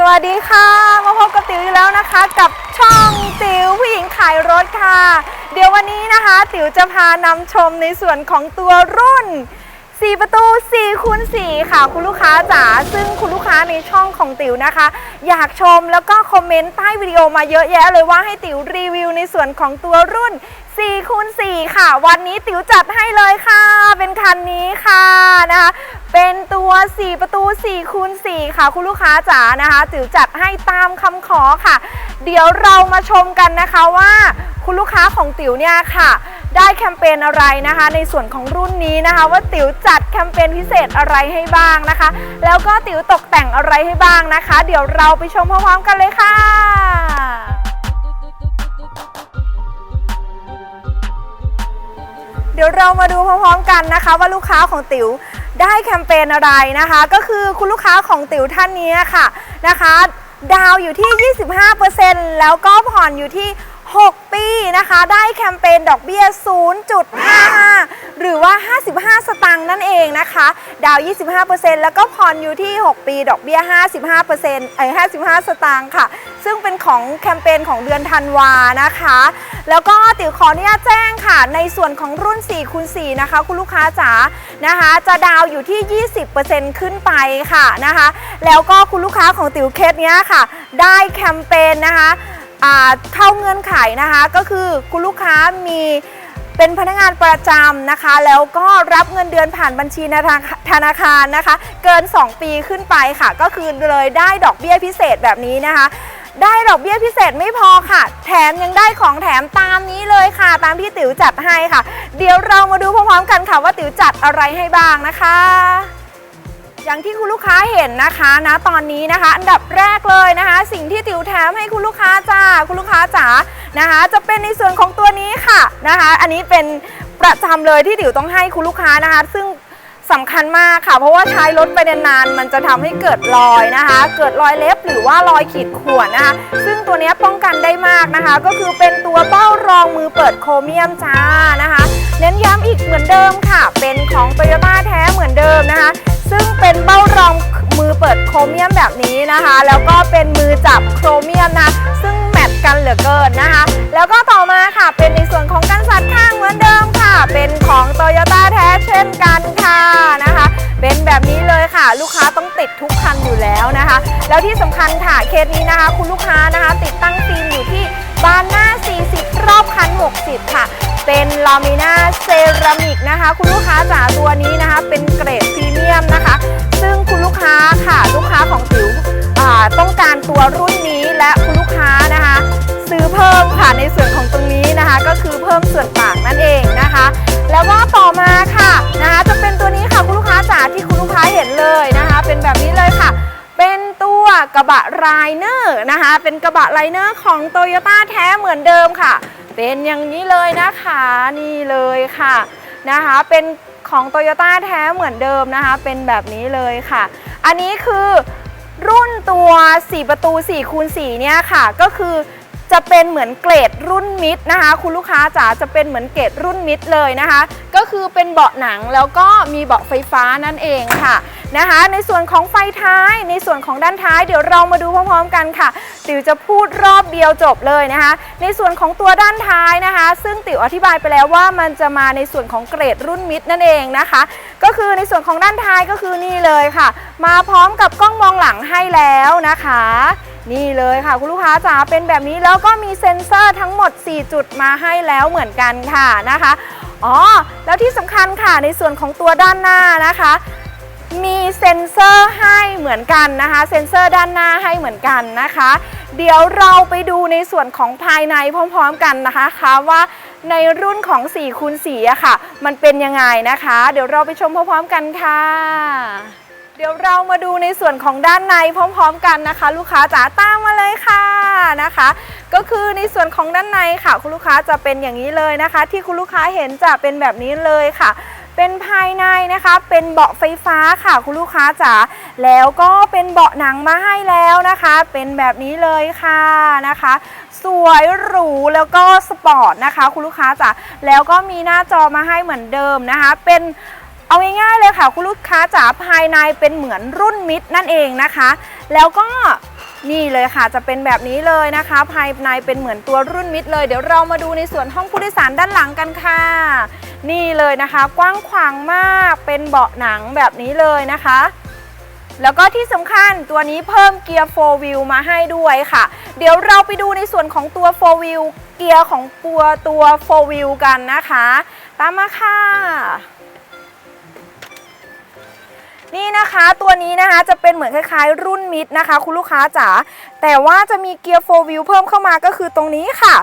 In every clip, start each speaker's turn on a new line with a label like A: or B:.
A: สวัสดีค่ะ มาพบกับติ๋วอีกแล้วนะคะ กับช่องติ๋วผู้หญิงขายรถค่ะ เดี๋ยววันนี้นะคะ ติ๋วจะพานำชมในส่วนของตัวรุ่น 4 ประตู4คูณ4ค่ะ คุณลูกค้าจ๋าซึ่งคุณลูกค้าในช่องของติ๋วนะคะ อยากชมแล้วก็คอมเมนต์ใต้วิดีโอมาเยอะแยะเลยว่าให้ติ๋วรีวิวในส่วนของตัวรุ่น 4คูณ4ค่ะ วันนี้ติ๋วจัดให้เลยค่ะ เป็นคันนี้ค่ะนะคะเป็นตัว 4 ประตู4คูณ4ค่ะ คุณลูกค้าจ๋านะคะติ๋วจัดให้ตามคำขอค่ะ เดี๋ยวเรามาชมกันนะคะว่าคุณลูกค้าของติ๋วเนี่ยค่ะ ได้แคมเปญอะไรนะคะ ในส่วนของรุ่นนี้นะคะ ว่าติ๋วจัดแคมเปญพิเศษอะไรให้บ้างนะคะ แล้วก็ติ๋วตกแต่งอะไรให้บ้างนะคะ เดี๋ยวเราไปชมพร้อมๆกันเลยค่ะ เรามาดูพร้อมๆกันนะคะ ว่าลูกค้าของติ๋วได้แคมเปญอะไรนะคะ ก็คือคุณลูกค้าของติ๋วท่านนี้ค่ะนะคะ ดาวอยู่ที่ 25%แล้วก็ผ่อนอยู่ที่ 6 ปีนะคะ ได้แคมเปญดอกเบี้ย 0.55 หรือว่า 55 สตางค์นั่นเองนะคะ ดาว 25%แล้วก็ผ่อนอยู่ที่ 6 ปี ดอกเบี้ย 55%เอ้ย55 สตางค์ค่ะ ซึ่งเป็นของแคมเปญของเดือนธันวานะคะ แล้วก็ติ๋วขออนุญาตแจ้งค่ะ ในส่วนของรุ่น4คูณ4นะคะ คุณลูกค้าจ๋านะคะ จะดาวอยู่ที่ 20%ขึ้นไปค่ะนะคะ แล้วก็คุณลูกค้าของติ๋วเคสเนี้ยค่ะ ได้แคมเปญนะคะ เข้าเงื่อนไขนะคะก็คือคุณลูกค้ามีเป็นพนักงานประจำนะคะ แล้วก็รับเงินเดือนผ่านบัญชีธนาคารนาคารนะคะ เกิน 2 ปีขึ้นไปค่ะ ก็คือเลยได้ดอกเบี้ยพิเศษแบบนี้นะคะ ได้ดอกเบี้ยพิเศษไม่พอค่ะ แถมยังได้ของแถมตามนี้เลยค่ะ ตามที่ติ๋วจัดให้ค่ะ เดี๋ยวเรามาดูพร้อมๆกันค่ะว่าติ๋วจัดอะไรให้บ้างนะคะ อย่างที่คุณลูกค้าเห็นนะคะนะตอนนี้นะคะ อันดับแรกเลยนะคะ สิ่งที่ติ๋วแถมให้คุณลูกค้าจ้าคุณลูกค้าจ๋านะคะ จะเป็นในส่วนของตัวนี้ค่ะนะคะ อันนี้เป็นประจำเลยที่ติ๋วต้องให้คุณลูกค้านะคะ ซึ่งสำคัญมากค่ะ เพราะว่าใช้รถไปนานๆมันจะทำให้เกิดรอยนะคะ เกิดรอยเล็บหรือว่ารอยขีดข่วนนะคะ ซึ่งตัวนี้ป้องกันได้มากนะคะ ก็คือเป็นตัวเบ้ารองมือเปิดโครเมียมจ้านะคะ เน้นย้ำอีกเหมือนเดิมค่ะ เป็นของ t o y ยต้แท้เหมือนเดิมนะคะ ซึ่งเป็นเบ้ารองมือเปิดโครเมียมแบบนี้นะคะ แล้วก็เป็นมือจับโครเมียมนะ ซึ่งแมทกันเหลือเกินนะคะ แล้วก็ต่อมาค่ะเป็นในส่วนของกันสัดข้างเหมือนเดิมค่ะ เป็นของ t o y ยต้แท้เช่นกันค่ะนะคะ เป็นแบบนี้เลยค่ะ ลูกค้าต้องติดทุกคันอยู่แล้วนะคะ แล้วที่สำคัญค่ะเคสนี้นะคะ คุณลูกค้านะคะ ติดตั้งฟิล์มอยู่ที่ บานหน้า 40 รอบคัน 60 ค่ะ เป็นลามิน่าเซรามิกนะคะ คุณลูกค้าจ๋าตัวนี้นะคะ เป็นเกรดพรีเมียมนะคะ ซึ่งคุณลูกค้าค่ะลูกค้าของติ๋วต้องการตัวรุ่นนี้และคุณลูกค้านะคะ ซื้อเพิ่มค่ะในส่วนของตรงนี้นะคะ ก็คือเพิ่มส่วนต่างนั่นเองนะคะ แล้วก็ต่อมาค่ะนะคะ จะเป็นตัวนี้ค่ะคุณลูกค้าจ๋าที่คุณลูกค้าเห็นเลยนะคะ เป็นแบบนี้เลยค่ะ เป็นตัวกระบะไรเนอร์นะคะ เป็นกระบะไรเนอร์ของโตโยต้าแท้เหมือนเดิมค่ะ เป็นอย่างนี้เลยนะคะนี่เลยค่ะนะคะ เป็นของโตโยต้าแท้เหมือนเดิมนะคะ เป็นแบบนี้เลยค่ะ อันนี้คือรุ่นตัว 4 ประตู4คูณ4เนี่ยค่ะ ก็คือ จะเป็นเหมือนเกรดรุ่นมิดนะคะ คุณลูกค้าจ๋าจะเป็นเหมือนเกรดรุ่นมิดเลยนะคะ ก็คือเป็นเบาะหนังแล้วก็มีเบาะไฟฟ้านั่นเองค่ะนะคะ ในส่วนของไฟท้าย ในส่วนของด้านท้ายเดี๋ยวเรามาดูพร้อมๆกันค่ะ ติ๋วจะพูดรอบเดียวจบเลยนะคะ ในส่วนของตัวด้านท้ายนะคะ ซึ่งติ๋วอธิบายไปแล้วว่ามันจะมาในส่วนของเกรดรุ่นมิดนั่นเองนะคะ ก็คือในส่วนของด้านท้ายก็คือนี่เลยค่ะ มาพร้อมกับกล้องมองหลังให้แล้วนะคะ นี่เลยค่ะ คุณลูกค้าจ๋าเป็นแบบนี้แล้วก็มีเซ็นเซอร์ทั้งหมด 4 จุดมาให้แล้วเหมือนกันค่ะนะคะอ๋อแล้วที่สำคัญค่ะในส่วนของตัวด้านหน้านะคะ มีเซ็นเซอร์ให้เหมือนกันนะคะ เซ็นเซอร์ด้านหน้าให้เหมือนกันนะคะ เดี๋ยวเราไปดูในส่วนของภายในพร้อมๆกันนะคะคะว่าในรุ่นของ4คูณ4อะค่ะ มันเป็นยังไงนะคะ เดี๋ยวเราไปชมพร้อมๆกันค่ะ เดี๋ยวเรามาดูในส่วนของด้านในพร้อม ๆ กันนะคะ ลูกค้าจ๋าตามมาเลยค่ะนะคะ ก็คือในส่วนของด้านในค่ะ คุณลูกค้าจะเป็นอย่างนี้เลยนะคะ ที่คุณลูกค้าเห็นจะเป็นแบบนี้เลยค่ะ เป็นภายในนะคะ เป็นเบาะไฟฟ้าค่ะ คุณลูกค้าจ๋าแล้วก็เป็นเบาะหนังมาให้แล้วนะคะ เป็นแบบนี้เลยค่ะนะคะ สวยหรูแล้วก็สปอร์ตนะคะ คุณลูกค้าจ๋าแล้วก็มีหน้าจอมาให้เหมือนเดิมนะคะ เป็น เอาง่ายๆเลยค่ะ คุณลูกค้าจ๋าภายในเป็นเหมือนรุ่นมิดนั่นเองนะคะ แล้วก็นี่เลยค่ะจะเป็นแบบนี้เลยนะคะ ภายในเป็นเหมือนตัวรุ่นมิดเลย เดี๋ยวเรามาดูในส่วนห้องผู้โดยสารด้านหลังกันค่ะ นี่เลยนะคะ กว้างขวางมากเป็นเบาะหนังแบบนี้เลยนะคะ แล้วก็ที่สำคัญตัวนี้เพิ่มเกียร์ 4 wheel มาให้ด้วยค่ะ เดี๋ยวเราไปดูในส่วนของตัว 4 wheel เกียร์ของตัวตัว 4 wheel กันนะคะ ตามมาค่ะ นี่นะคะตัวนี้นะคะจะเป็นเหมือนคล้ายๆ รุ่นมิดนะคะ คุณลูกค้าจ๋าแต่ว่าจะมีเกียร์4 wheel เพิ่มเข้ามาก็คือตรงนี้ค่ะ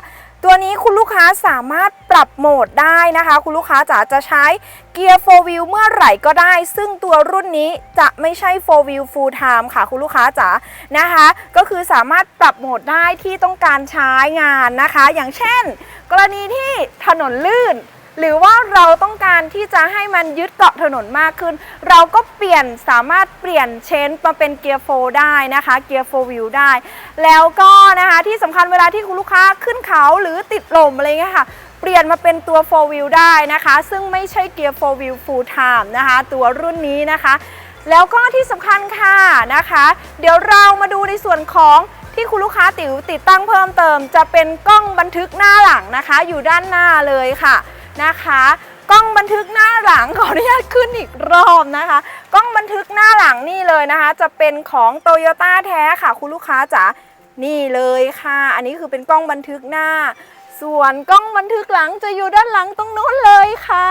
A: ตัวนี้คุณลูกค้าสามารถปรับโหมดได้นะคะ คุณลูกค้าจ๋าจะใช้เกียร์4 wheel เมื่อไหร่ก็ได้ ซึ่งตัวรุ่นนี้จะไม่ใช่4 wheel full time ค่ะ คุณลูกค้าจ๋านะคะ ก็คือสามารถปรับโหมดได้ที่ต้องการใช้งานนะคะ อย่างเช่น กรณีที่ถนนลื่น หรือว่าเราต้องการที่จะให้มันยึดเกาะถนนมากขึ้น เราก็เปลี่ยนสามารถเปลี่ยนเชนมาเป็นเกียร์โฟได้นะคะเกียร์โฟวิวได้ แล้วก็นะคะที่สำคัญเวลาที่คุณลูกค้าขึ้นเขาหรือติดลมอะไรเงี้ยค่ะเปลี่ยนมาเป็นตัวโฟวิวได้นะคะ ซึ่งไม่ใช่เกียร์โฟวิวฟูลไทม์นะคะ ตัวรุ่นนี้นะคะ แล้วก็ที่สำคัญค่ะนะคะ เดี๋ยวเรามาดูในส่วนของที่คุณลูกค้าติ๋วติดตั้งเพิ่มเติม จะเป็นกล้องบันทึกหน้าหลังนะคะ อยู่ด้านหน้าเลยค่ะ นะคะ กล้องบันทึกหน้าหลังขออนุญาตขึ้นอีกรอบนะคะ กล้องบันทึกหน้าหลังนี่เลยนะคะ จะเป็นของโตโยต้าแท้ค่ะ คุณลูกค้าจ๋านี่เลยค่ะ อันนี้คือเป็นกล้องบันทึกหน้า ส่วนกล้องบันทึกหลังจะอยู่ด้านหลังตรงนู้นเลยค่ะ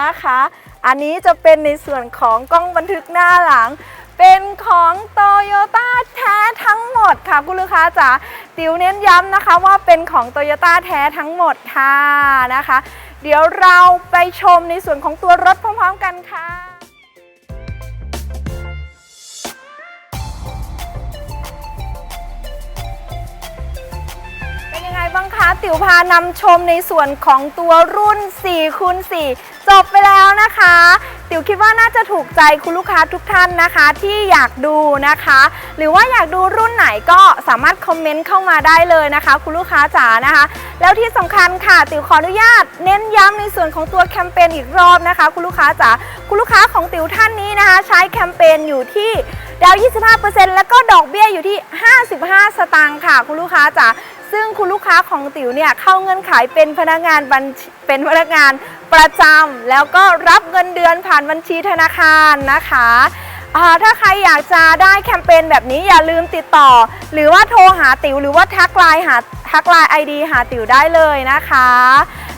A: นะคะ อันนี้จะเป็นในส่วนของกล้องบันทึกหน้าหลัง เป็นของโตโยต้าแท้ทั้งหมดค่ะคุณลูกค้าจ๋าติวเน้นย้ำนะคะว่าเป็นของโตโยต้าแท้ทั้งหมดค่ะนะคะ เดี๋ยวเราไปชมในส่วนของตัวรถพร้อมๆกันค่ะ บ้างคะติ๋วพานำชมในส่วนของตัวรุ่น4คูณ4จบไปแล้วนะคะ ติ๋วคิดว่าน่าจะถูกใจคุณลูกค้าทุกท่านนะคะ ที่อยากดูนะคะ หรือว่าอยากดูรุ่นไหนก็สามารถคอมเมนต์เข้ามาได้เลยนะคะ คุณลูกค้าจ๋านะคะ แล้วที่สำคัญค่ะ ติ๋วขออนุญาต เน้นย้ำในส่วนของตัวแคมเปญอีกรอบนะคะ คุณลูกค้าจ๋าคุณลูกค้าของติ๋วท่านนี้นะคะ ใช้แคมเปญอยู่ที่ดาว 25%แล้วก็ดอกเบี้ยอยู่ที่ 55 สตางค์ค่ะ คุณลูกค้าจ๋า ซึ่งคุณลูกค้าของติ๋วเนี่ยเข้าเงื่อนไขเป็นพนักงานบัญชีเป็นพนักงานประจำแล้วก็รับเงินเดือนผ่านบัญชีธนาคารนะคะถ้าใครอยากจะได้แคมเปญแบบนี้อย่าลืมติดต่อ หรือว่าโทรหาติ๋วหรือว่าทักไลน์หาทักไลน์ไอดีหาติ๋วได้เลยนะคะ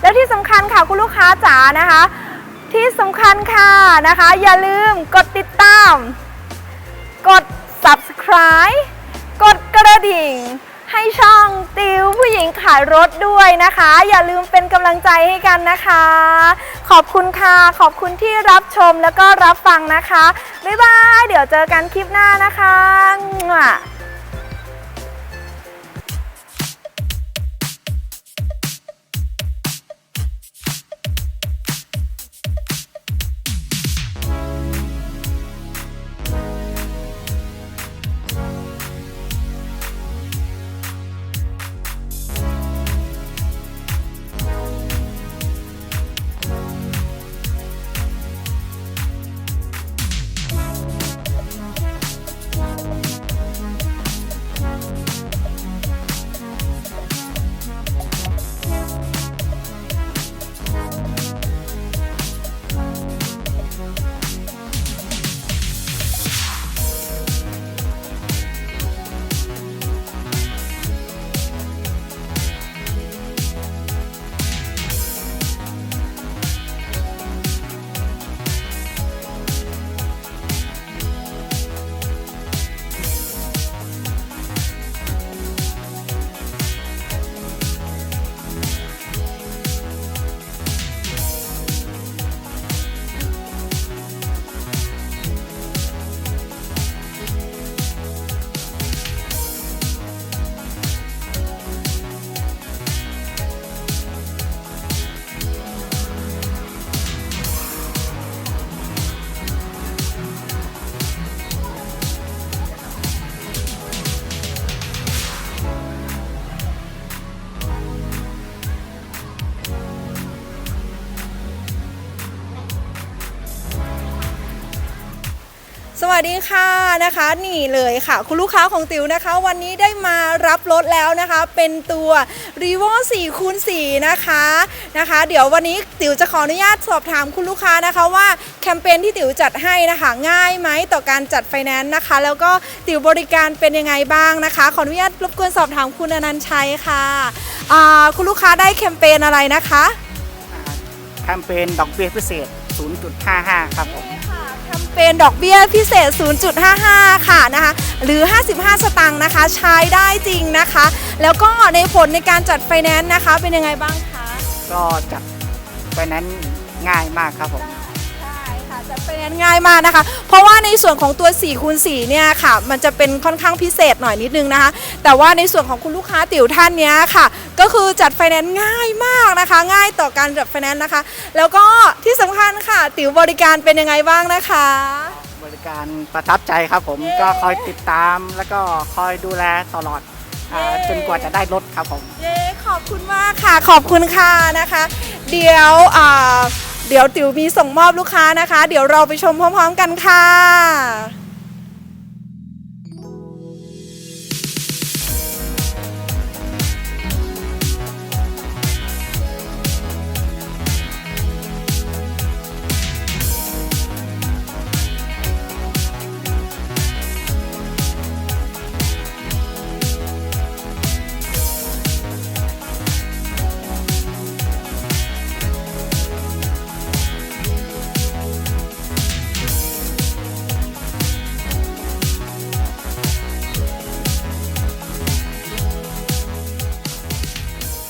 A: แล้วที่สำคัญค่ะคุณลูกค้าจ๋านะคะ ที่สำคัญค่ะนะคะ อย่าลืมกดติดตาม กด subscribe กดกระดิ่ง ให้ช่องติวผู้หญิงขายรถด้วยนะคะ อย่าลืมเป็นกำลังใจให้กันนะคะ ขอบคุณค่ะขอบคุณที่รับชมแล้วก็รับฟังนะคะ บ๊ายบาย เดี๋ยวเจอกันคลิปหน้านะคะ มั่ววัสดีค่ะนะคะนี่เลยค่ะ คุณลูกค้าของติ๋วนะคะ วันนี้ได้มารับรถแล้วนะคะ เป็นตัว r e v o 4คูณ4นะคะนะคะ เดี๋ยววันนี้ติ๋วจะขออนุญาตสอบถามคุณลูกค้านะคะว่าแคมเปญที่ติ๋วจัดให้นะคะ ง่ายไหมต่อการจัดไฟแนนซ์นะคะ แล้วก็ติ๋วบริการเป็นยังไงบ้างนะคะ ขออนุญาตรบกวนสอบถามคุณอนันต์ชัยค่ะคุณลูกค้าได้แคมเปญอะไรนะคะ
B: แคมเปญดอกเบี้ยพิเศษ 0.55 ครับผม
A: ค่ะแคม เปญดอกเบี้ยพิเศษ 0.55 ค่ะนะคะ หรือ 55 สตางค์นะคะ ใช้ได้จริงนะคะ แล้วก็ในผลในการจัดไฟแนนซ์นะคะ เป็นยังไงบ้างคะ
B: ก็จัดไฟแนนซ์ง่ายมากครับผม
A: ค่ะจัดไฟแนนซ์ง่ายมากนะคะ เพราะว่าในส่วนของตัว4คูณ4เนี่ยค่ะ มันจะเป็นค่อนข้างพิเศษหน่อยนิดนึงนะคะ แต่ว่าในส่วนของคุณลูกค้าติ๋วท่านเนี้ยค่ะ ก็คือจัดไฟแนนซ์ง่ายมากนะคะ ง่ายต่อการจัดไฟแนนซ์นะคะ แล้วก็ที่สำคัญค่ะ ติ๋วบริการเป็นยังไงบ้างนะคะ
B: บริการประทับใจครับผม
A: เย้
B: ก็คอยติดตามแล้วก็คอยดูแลตลอดอา
A: เย้
B: จนกว่าจะได้รถครับผม
A: เย้ขอบคุณมากค่ะ ขอบคุณค่ะนะคะ เดี๋ยวอ่า เดี๋ยวติ๋วมีส่งมอบลูกค้านะคะ เดี๋ยวเราไปชมพร้อม ๆ กันค่ะ